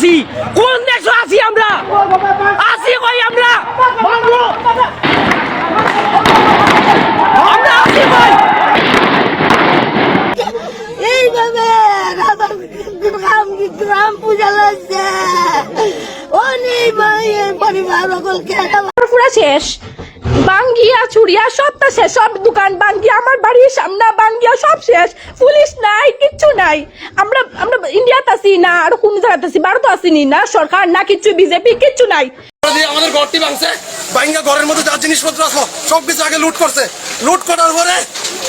আছি কোন দেশে আছি আমরা? আছি কই আমরা? আমরা আছি কই? এইভাবে গ্রাম পূজা লাগছে। অনেক মায়ের পরিবার সকলকে পুরো শেষ। বাঙ্গিয়া চুরিয়া সবটা শেষ। সব দোকান বাঙ্গিয়া আমার বাড়ির সামনে বাঙ্গিয়া সব শেষ। পুলিশ নাই কিচ্ছু নাই। আমরা আমরা ইন্ডিয়াতে না আর কোন জায়গাতে ভারত আসিনি না সরকার না কিচ্ছু বিজেপি কিচ্ছু নাই। আমাদের ঘরটি ভাঙছে বাইঙ্গা ঘরের মধ্যে যা জিনিসপত্র আছে সব কিছু আগে লুট করছে। লুট করার পরে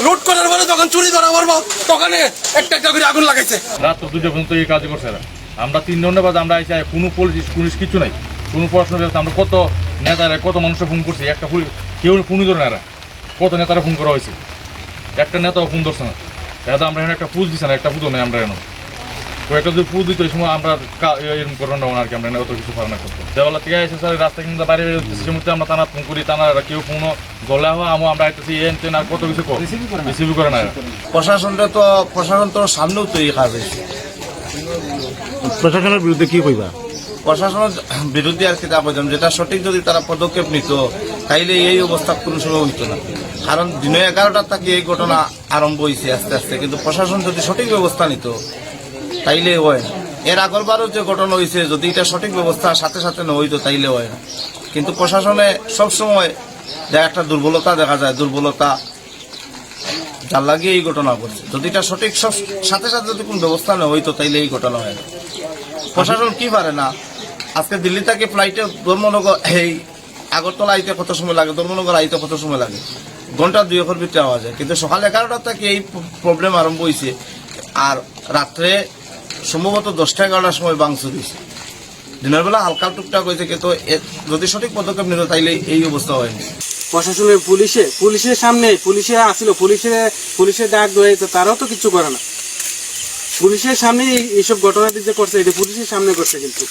লুট করার পরে যখন চুরি ধরা পড়ব তখন একটা একটা করে আগুন লাগাইছে। রাত দুটো পর্যন্ত এই কাজ করছে এরা। আমরা তিন জনের বাদ আমরা আইসি কোনো পুলিশ পুলিশ কিছু নাই। কোনো পড়াশোনা ব্যবস্থা আমরা কত নেতারা কত মানুষের ফোন করছি একটা পুলিশ কেউ ফোনই ধরে না এরা। কত নেতারা ফোন করা হয়েছে? একটা নেতাও ফোন ধরছে না। এটা আমরা এখানে একটা পুজ দিছে না একটা পুজো নেই আমরা এখানে। একটা যদি পুজ দিত এই সময় আমরা এরকম করোনা না আর কি আমরা অত কিছু পারে না করতে। দেওয়ালা থেকে এসে স্যার রাস্তা কিন্তু বাইরে বেরোতেছি সে মুহূর্তে আমরা তানা ফোন করি তানা কেউ ফোনও গলা হওয়া আমো আমরা আইতেছি এন তেন আর কত কিছু রিসিভ করে না। প্রশাসনটা তো প্রশাসন তো সামনেও তো এই কাজ হয়েছে প্রশাসনের বিরুদ্ধে কি কইবা? প্রশাসনের বিরুদ্ধে আর কি তা বলতাম যেটা সঠিক যদি তারা পদক্ষেপ নিত তাইলে এই অবস্থা কোনো সময় হইতো না। কারণ দিনে এগারোটার থেকে এই ঘটনা আরম্ভ হয়েছে আস্তে আস্তে কিন্তু প্রশাসন যদি সঠিক ব্যবস্থা নিত তাইলে হয়। না এর আগরবারও যে ঘটনা হয়েছে যদি এটা সঠিক ব্যবস্থা সাথে সাথে না হইতো, তাইলে হয়। না কিন্তু প্রশাসনে সবসময় যে একটা দুর্বলতা দেখা যায়, দুর্বলতা যার লাগিয়ে এই ঘটনা ঘটছে। যদি এটা সঠিক সব সাথে সাথে যদি কোনো ব্যবস্থা না হইতো, তাইলে এই ঘটনা হয় না। প্রশাসন কি পারে না? আজকে দিল্লি থেকে ফ্লাইটে ধর্মনগর, এই আগরতলা আইতে কত সময় লাগে? ধর্মনগর আইতে কত সময় লাগে? ঘণ্টা দুই একের ভিতরে আওয়া যায় কিন্তু সকাল এগারোটা থেকে এই প্রবলেম আরম্ভ হয়েছে আর রাত্রে সম্ভবত দশটা এগারোটার সময় বাংশ দিয়েছে দিনের বেলা হালকা টুকটাক হয়েছে কিন্তু যদি সঠিক পদক্ষেপ নিত তাইলে এই অবস্থা হয়নি প্রশাসনের পুলিশে পুলিশের সামনে পুলিশে আসছিল পুলিশে পুলিশের ডাক তো তারাও তো কিছু করে না। পুলিশের সামনে এইসব ঘটনা যে করছে এটা পুলিশের সামনে করছে কিন্তু।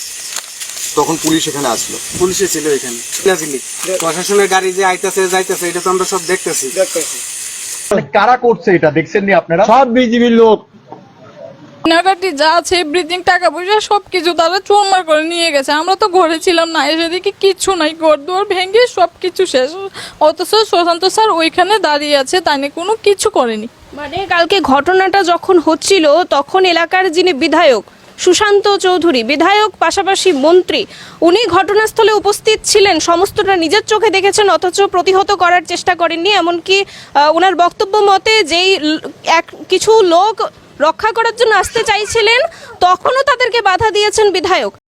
তখন পুলিশ এখানে আসলো? পুলিশে ছিল এখানে। প্রশাসনের গাড়ি যে আইতাছে যাইতাছে এটা তো আমরা সব দেখতেছি। মানে কারা করছে এটা? দেখছেন নি আপনারা? সব বিজিবির লোক। কেনাকাটি যা আছে ব্রিদিং টাকা পয়সা সব কিছু তারা চোরমার করে নিয়ে গেছে। আমরা তো ঘরে ছিলাম না, এসে দেখি কিচ্ছু নাই ঘর দুয়ার ভেঙে সব কিছু শেষ। অথচ সুশান্ত স্যার ওইখানে দাঁড়িয়ে আছে, তাই নিয়ে কোনো কিছু করেনি। মানে কালকে ঘটনাটা যখন হচ্ছিল, তখন এলাকার যিনি বিধায়ক, সুশান্ত চৌধুরী, বিধায়ক, পাশাপাশি মন্ত্রী, উনি ঘটনাস্থলে উপস্থিত ছিলেন। সমস্তটা নিজের চোখে দেখেছেন, অথচ প্রতিহত করার চেষ্টা করেননি। এমনকি ওনার বক্তব্য মতে যেই এক, কিছু লোক রক্ষা করার জন্য আসতে চাইছিলেন তখনও তাদেরকে বাধা দিয়েছেন বিধায়ক।